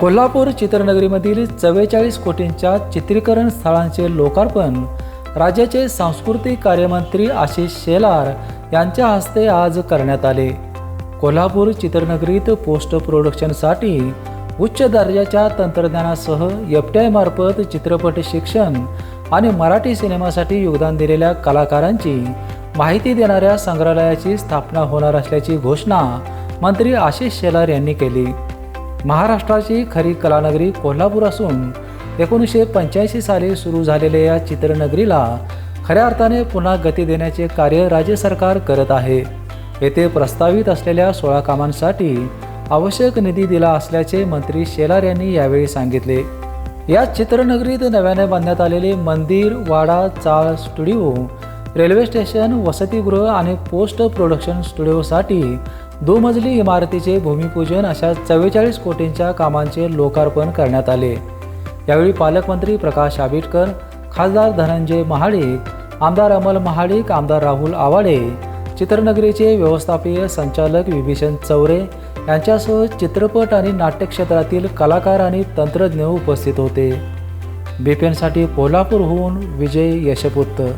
कोल्हापूर चित्रनगरीमधील चव्वेचाळीस कोटींच्या चित्रीकरण स्थळांचे लोकार्पण राज्याचे सांस्कृतिक कार्यमंत्री आशिष शेलार यांच्या हस्ते आज करण्यात आले. कोल्हापूर चित्रनगरीत पोस्ट प्रोडक्शनसाठी उच्च दर्जाच्या तंत्रज्ञानासह एफ टी आयमार्फत चित्रपट शिक्षण आणि मराठी सिनेमासाठी योगदान दिलेल्या कलाकारांची माहिती देणाऱ्या संग्रहालयाची स्थापना होणार असल्याची घोषणा मंत्री आशिष शेलार यांनी केली. महाराष्ट्राची खरी कलानगरी कोल्हापूर असून एकोणीसशे पंच्याऐंशी साली सुरू झालेल्या या चित्रनगरीला खऱ्या अर्थाने पुन्हा गती देण्याचे कार्य राज्य सरकार करत आहे. येथे प्रस्तावित असलेल्या सोळा कामांसाठी आवश्यक निधी दिला असल्याचे मंत्री शेलार यांनी यावेळी सांगितले. या चित्रनगरीत नव्याने बांधण्यात आलेले मंदिर वाडा चाळ स्टुडिओ रेल्वे स्टेशन वसतिगृह आणि पोस्ट प्रोडक्शन स्टुडिओसाठी दोमजली इमारतीचे भूमिपूजन अशा चव्वेचाळीस कोटींच्या कामांचे लोकार्पण करण्यात आले. यावेळी पालकमंत्री प्रकाश आबिटकर खासदार धनंजय महाडिक आमदार अमल महाडिक आमदार राहुल आवाडे चित्रनगरीचे व्यवस्थापकीय संचालक विभीषण चौरे यांच्यासह चित्रपट आणि नाट्यक्षेत्रातील कलाकार आणि तंत्रज्ञ उपस्थित होते. बीपीएनसाठी कोल्हापूरहून विजय यशपुत्र